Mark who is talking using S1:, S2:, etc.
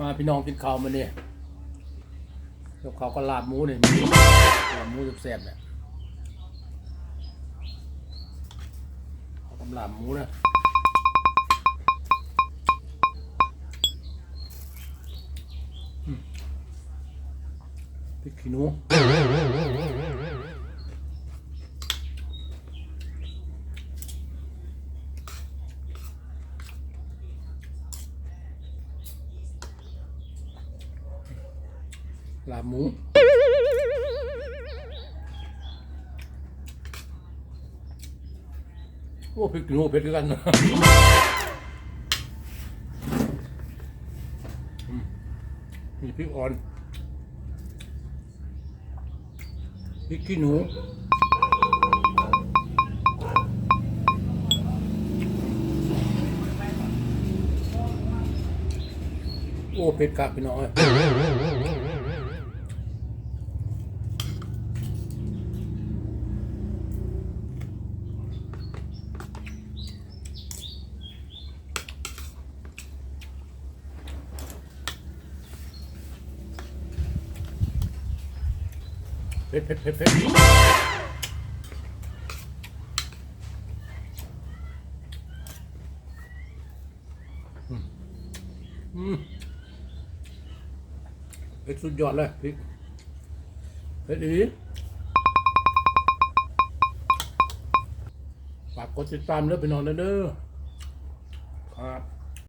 S1: มาพี่น้องกินข้าวมาเนี่ยแล้วเขาวก็ลาบหมูเนี่ยลาบหมูแซ่บๆเนี่ยข้ากำลาบหมูนะพริกขี้หนู ลาบหมูโอ้พริกขี้หนูเผ็ดกันนะมีพริกอ่อนพริกขี้หนูโอ้เผ็ดกักพี่น้อย เผ็ดเผ็ดเผ็ดเผ็ดอืมอืมเผ็ดสุดยอดเลยพริกเผ็ดอีฝากกดติดตามเด้อไปนอนเด้อครับ